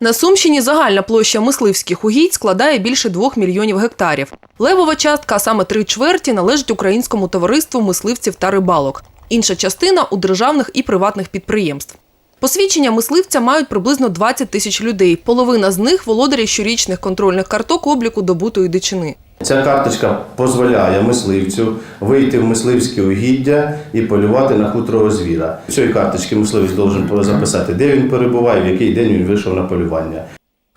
На Сумщині загальна площа мисливських угідь складає більше двох мільйонів гектарів. Левова частка, а саме три чверті, належить українському товариству мисливців та рибалок. Інша частина у державних і приватних підприємств. Посвідчення мисливця мають приблизно 20 тисяч людей. Половина з них володарі щорічних контрольних карток обліку добутої дичини. Ця карточка дозволяє мисливцю вийти в мисливське угіддя і полювати на хутрого звіра. В цій карточці мисливець должен записати, де він перебуває, в який день він вийшов на полювання.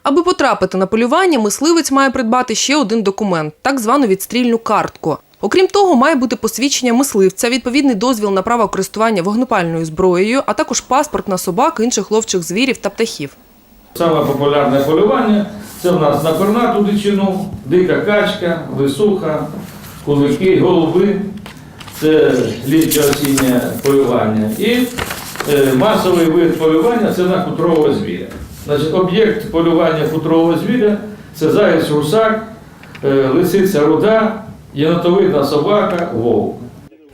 Аби потрапити на полювання, мисливець має придбати ще один документ так звану відстрільну картку. Окрім того, має бути посвідчення мисливця, відповідний дозвіл на право користування вогнепальною зброєю, а також паспорт на собак, інших ловчих звірів та птахів. Саме популярне полювання це в нас на пернату дичину, дика качка, висуха, кулики, голуби. Це літнє осіннє полювання. І е, масовий вид полювання це на хутрового звіря. Значить, об'єкт полювання хутрового звіря це заєць русак, е, лисиця руда, єнотовидна собака, вовк.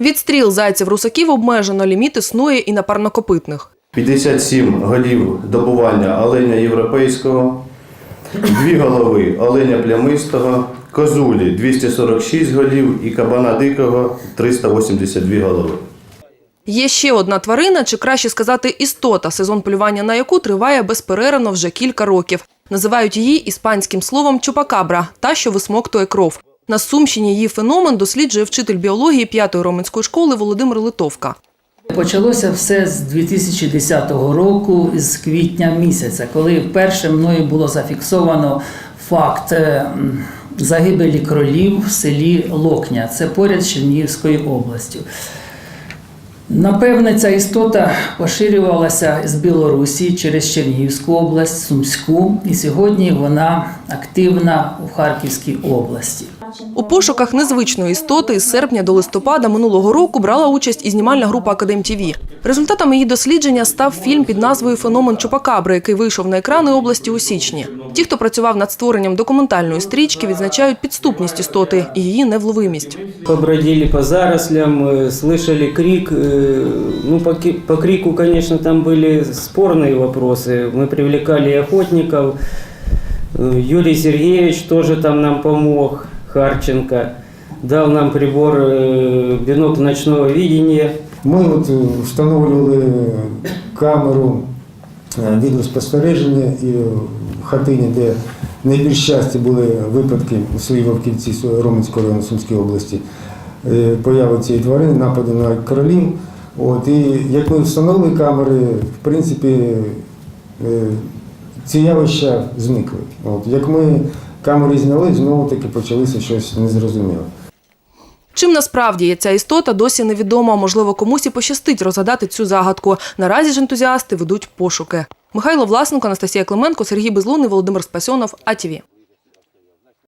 Відстріл зайців русаків обмежено, ліміт існує і на парнокопитних. 57 голів добування оленя європейського, дві голови оленя плямистого, козулі 246 голів і кабана дикого 382 голови. Є ще одна тварина, чи краще сказати істота, сезон полювання на яку триває безперервно вже кілька років. Називають її іспанським словом чупакабра, та що висмоктує кров. На Сумщині її феномен досліджує вчитель біології 5-ї роменської школи Володимир Литовка. Почалося все з 2010 року, з квітня місяця, коли вперше мною було зафіксовано факт е, загибелі кролів в селі Локня. Це поряд з Чернігівською областю. Напевне, ця істота поширювалася з Білорусі через Чернігівську область, Сумську, і сьогодні вона активна у Харківській області. У пошуках незвичної істоти з серпня до листопада минулого року брала участь і знімальна група Академ ТВ. Результатом її дослідження став фільм під назвою Феномен Чупакабри, який вийшов на екрани області у січні. Ті, хто працював над створенням документальної стрічки, відзначають підступність істоти і її невловимість. Побродили по зарослям, э, слышали крик. э, Ну, по, ки- по крику, конечно, там были спорные вопросы. Мы привлекали и охотников. Э, Юрий Сергеевич тоже там нам помог, Харченко. Дал нам прибор э, бинокль ночного видения. Ми от е, встановлювали камеру е, відеоспостереження і в хатині, де найбільш часті були випадки у селі Вовківці Роменського району Сумської області, е, появи цієї тварини, напади на королів. От, і як ми встановили камери, в принципі, е, ці явища зникли. От, як ми камери зняли, знову таки почалося щось незрозуміле. Чим насправді є ця істота, досі невідомо. Можливо, комусь і пощастить розгадати цю загадку. Наразі ж ентузіасти ведуть пошуки. Михайло Власенко, Анастасія Клименко, Сергій Безлунний, Володимир Спасьонов, АТВ.